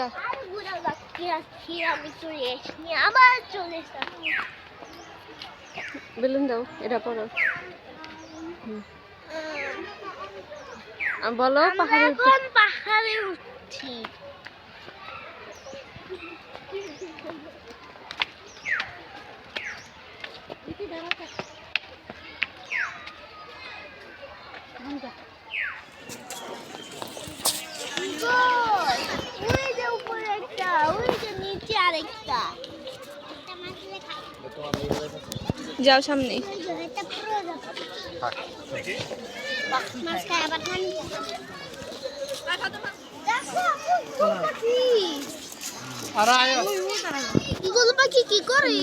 যা বেলুন দাও এটা পড়ো বলো পাহাড়ে পাহাড়ে নিচে আরেকটা। যাও সামনে। পাখি। কি করে?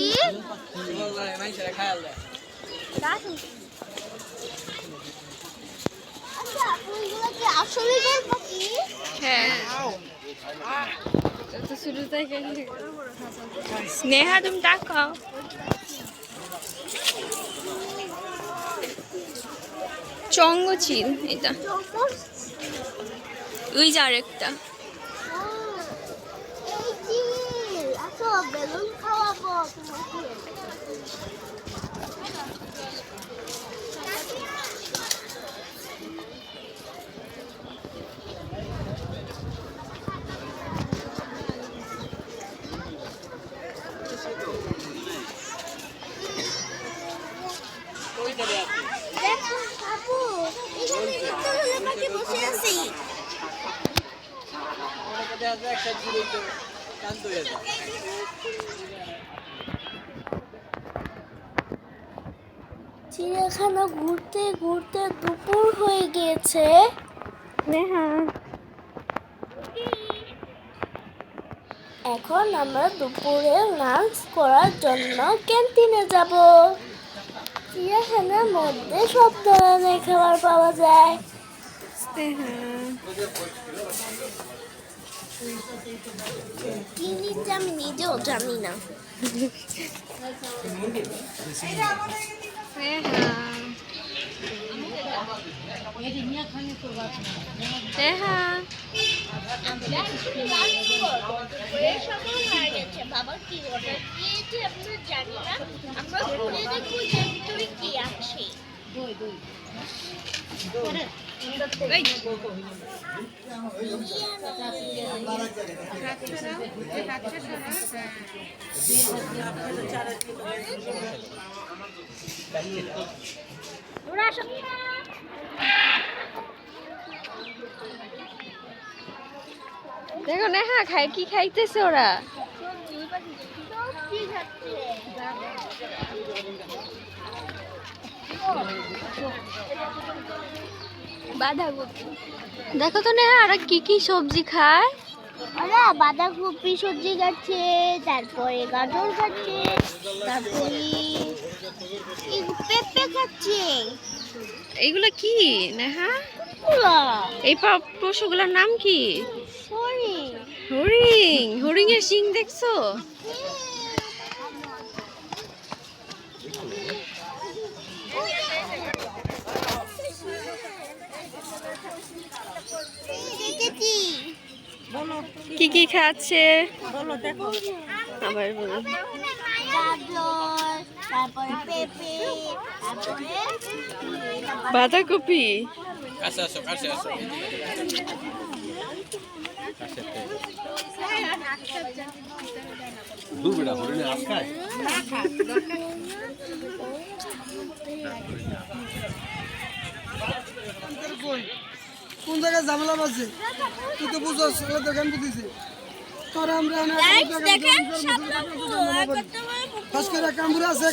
আচ্ছা আসলে হ্যাঁ। স্নেহা তুমি ডাকাও চঙ্গচিল এটা চৌকস ওই যে আরেকটা বেলুন খাওয়াবো তোমাকে দেখো আপু এখানে কিন্তু হলে পাখি বসে আছি চিড়িয়াখানা ঘুরতে ঘুরতে দুপুর হয়ে গিয়েছে এখন আমরা দুপুরে লাঞ্চ করার জন্য ক্যান্টিনে যাব। চিড়িয়াখানার মধ্যে সব ধরনের খাবার পাওয়া যায়। স্নেহা কি নিচ্ছে আমি নিজেও জানি না। বাবা কি অর্ডার দিয়েছে আমরা জানি না আমরা ঘুরে দেখব যে ভিতরে কি আছে। দেখো নেহা খাই কি খাইতেছে ওরা? বাঁধাকপি। দেখো তো নেহা আর কি কি সবজি খায়? ওরা বাঁধাকপি সবজি খাচ্ছে তারপরে গাজর খাচ্ছে তারপরে পেঁপে খাচ্ছে। এইগুলো কি নেহা? এই পশুগুলোর নাম কি? সরি হরিং হরিং এর শিং দেখছ? দেখেছি কি কি খাচ্ছে? আবার বাঁধাকপি? কাছে আসো কোন জায়গায় ঝামেলা আছে তুই তো বুঝো দোকান দিতেছি তোরা আমরা ফাঁস করে কামড়ে আছে